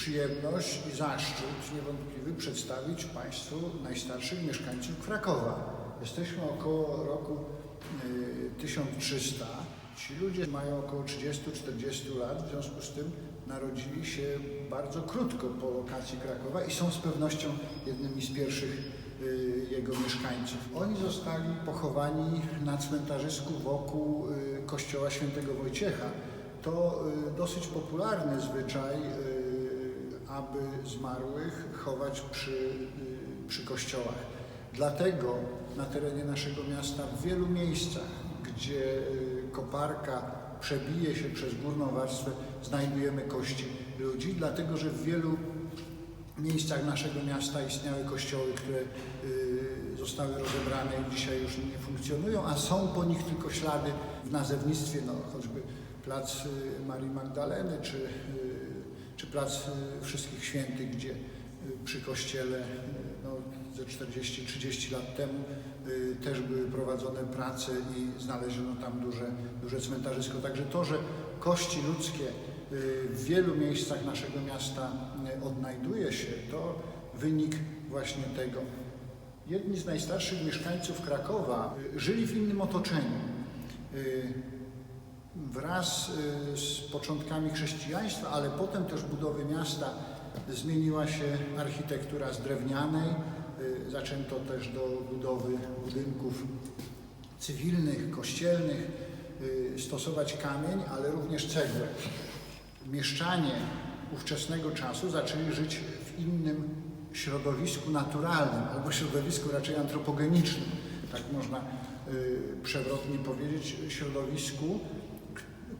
przyjemność i zaszczyt niewątpliwy przedstawić Państwu najstarszych mieszkańców Krakowa. Jesteśmy około roku y, 1300. Ci ludzie mają około 30-40 lat, w związku z tym narodzili się bardzo krótko po lokacji Krakowa i są z pewnością jednymi z pierwszych y, jego mieszkańców. Oni zostali pochowani na cmentarzysku wokół y, kościoła świętego Wojciecha. To y, dosyć popularny zwyczaj, y, aby zmarłych chować przy, y, przy kościołach. Dlatego na terenie naszego miasta w wielu miejscach, gdzie y, koparka przebije się przez górną warstwę, znajdujemy kości ludzi, dlatego że w wielu miejscach naszego miasta istniały kościoły, które y, zostały rozebrane i dzisiaj już nie funkcjonują, a są po nich tylko ślady w nazewnictwie, no, choćby plac Marii Magdaleny czy, czy plac y, Wszystkich Świętych, gdzie y, przy kościele y, no, ze 40-30 lat temu też były prowadzone prace i znaleziono tam duże, duże cmentarzysko. Także to, że kości ludzkie w wielu miejscach naszego miasta odnajduje się, to wynik właśnie tego. Jedni z najstarszych mieszkańców Krakowa żyli w innym otoczeniu. Wraz y, z początkami chrześcijaństwa, ale potem też budowy miasta zmieniła się architektura z drewnianej. Y, Zaczęto też do budowy budynków cywilnych, kościelnych y, stosować kamień, ale również cegłę. Mieszczanie ówczesnego czasu zaczęli żyć w innym środowisku naturalnym, albo środowisku raczej antropogenicznym, tak można przewrotnie powiedzieć, środowisku,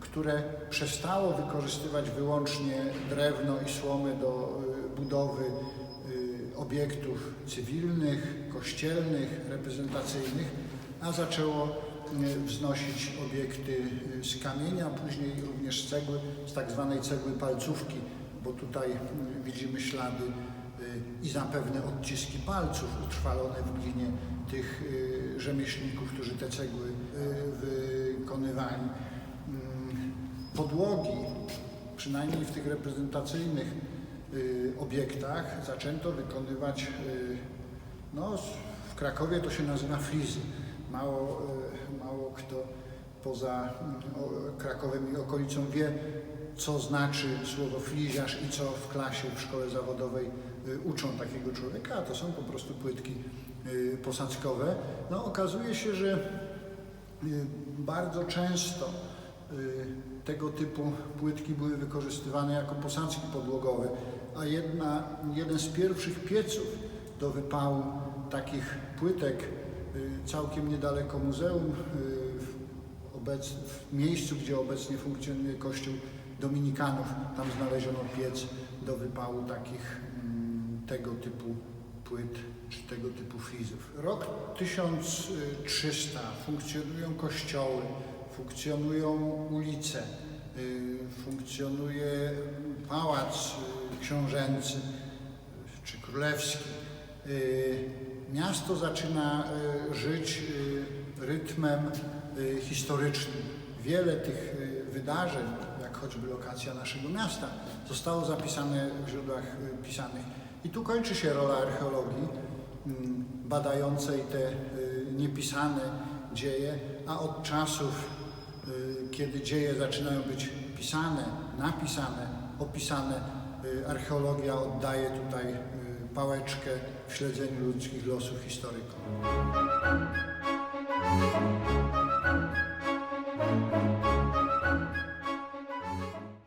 które przestało wykorzystywać wyłącznie drewno i słomę do y, budowy y, obiektów cywilnych, kościelnych, reprezentacyjnych, a zaczęło y, wznosić obiekty z kamienia, później również z cegły, z tak zwanej cegły palcówki, bo tutaj widzimy ślady i zapewne odciski palców utrwalone w glinie tych rzemieślników, którzy te cegły wykonywali. Podłogi, przynajmniej w tych reprezentacyjnych y, obiektach, zaczęto wykonywać, y, no, w Krakowie to się nazywa frizy. Mało, y, mało kto poza mm, Krakowem i okolicą wie, co znaczy słowo fliziarz i co w klasie w szkole zawodowej uczą takiego człowieka, a to są po prostu płytki posadzkowe. No, okazuje się, że bardzo często tego typu płytki były wykorzystywane jako posadzki podłogowe, a jedna, jeden z pierwszych pieców do wypału takich płytek y, całkiem niedaleko muzeum, y, w, obec, w miejscu, gdzie obecnie funkcjonuje kościół Dominikanów, tam znaleziono piec do wypału takich mm, tego typu płyt czy tego typu frizów. Rok 1300 funkcjonują kościoły, funkcjonują ulice, y, funkcjonuje pałac y, książęcy y, czy królewski. Miasto zaczyna żyć rytmem historycznym. Wiele tych wydarzeń, jak choćby lokacja naszego miasta, zostało zapisane w źródłach pisanych. I tu kończy się rola archeologii mm, badającej te niepisane dzieje, a od czasów, kiedy dzieje zaczynają być pisane, napisane, opisane, y, archeologia oddaje tutaj y, pałeczkę w śledzeniu ludzkich losów historykom.